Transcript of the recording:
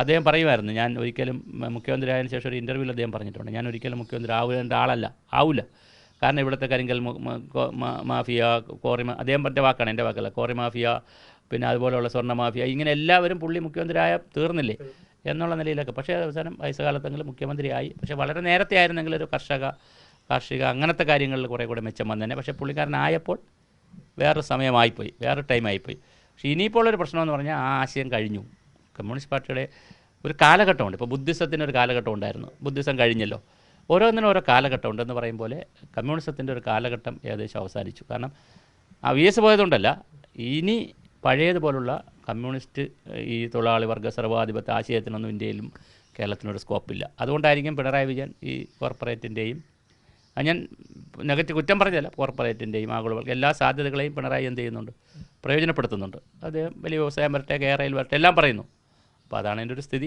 അദ്ദേഹം പറയുമായിരുന്നു ഞാൻ ഒരിക്കലും മുഖ്യമന്ത്രി ആയതിനു ശേഷം ഒരു ഇന്റർവ്യൂവിൽ അദ്ദേഹം പറഞ്ഞിട്ടുണ്ട്. ഞാൻ ഒരിക്കലും മുഖ്യമന്ത്രി ആവേണ്ട ആളല്ല ആവില്ല കാരണം ഇവിടുത്തെ കരിങ്കൽ മാഫിയ കോറി അദ്ദേഹം പറഞ്ഞ വാക്കാണ് എന്റെ വാക്കല്ല കോറി മാഫിയ പിന്നെ അതുപോലെയുള്ള സ്വർണ മാഫിയ ഇങ്ങനെ എല്ലാവരും പുള്ളി മുഖ്യമന്ത്രിയായ തീർന്നില്ലേ? എന്നുള്ള നിലയിലൊക്കെ. പക്ഷേ അവസാനം വയസ്സുകാലത്തെങ്കിലും മുഖ്യമന്ത്രിയായി. പക്ഷേ വളരെ നേരത്തെ ആയിരുന്നെങ്കിൽ ഒരു കർഷക കാർഷിക അങ്ങനത്തെ കാര്യങ്ങളിൽ കുറേ കൂടെ മെച്ചം വന്നേനെ. പക്ഷേ പുള്ളിക്കാരനായപ്പോൾ വേറൊരു സമയമായിപ്പോയി വേറെ ടൈമായിപ്പോയി. പക്ഷേ ഇനിയിപ്പോൾ ഒരു പ്രശ്നമെന്ന് പറഞ്ഞാൽ ആ ആശയം കഴിഞ്ഞു. കമ്മ്യൂണിസ്റ്റ് പാർട്ടിയുടെ ഒരു കാലഘട്ടമുണ്ട്. ഇപ്പോൾ ബുദ്ധിസത്തിന്റെ ഒരു കാലഘട്ടം ഉണ്ടായിരുന്നു. ബുദ്ധിസം കഴിഞ്ഞല്ലോ. ഓരോന്നിനും ഓരോ കാലഘട്ടം ഉണ്ടെന്ന് പറയും പോലെ കമ്മ്യൂണിസത്തിന്റെ ഒരു കാലഘട്ടം ഏകദേശം അവസാനിച്ചു. കാരണം ആ വി എസ് പോയതുകൊണ്ടല്ല ഇനി പഴയതുപോലുള്ള കമ്മ്യൂണിസ്റ്റ് ഈ തൊഴിലാളി വർഗ സർവാധിപത്യ ആശയത്തിനൊന്നും ഇന്ത്യയിലും കേരളത്തിനൊരു സ്കോപ്പില്ല. അതുകൊണ്ടായിരിക്കും പിണറായി വിജയൻ ഈ കോർപ്പറേറ്റിന്റെയും ഞാൻ നെഗറ്റീവ് കുറ്റം പറഞ്ഞതല്ല കോർപ്പറേറ്റിന്റെയും ആഗോള എല്ലാ സാധ്യതകളെയും പിണറായി എന്ത് ചെയ്യുന്നുണ്ട്? പ്രയോജനപ്പെടുത്തുന്നുണ്ട്. അദ്ദേഹം വലിയ വ്യവസായം വരട്ടെ കേരളയിൽ വരട്ടെ എല്ലാം പറയുന്നു. അപ്പോൾ അതാണ് എന്റെ ഒരു സ്ഥിതി.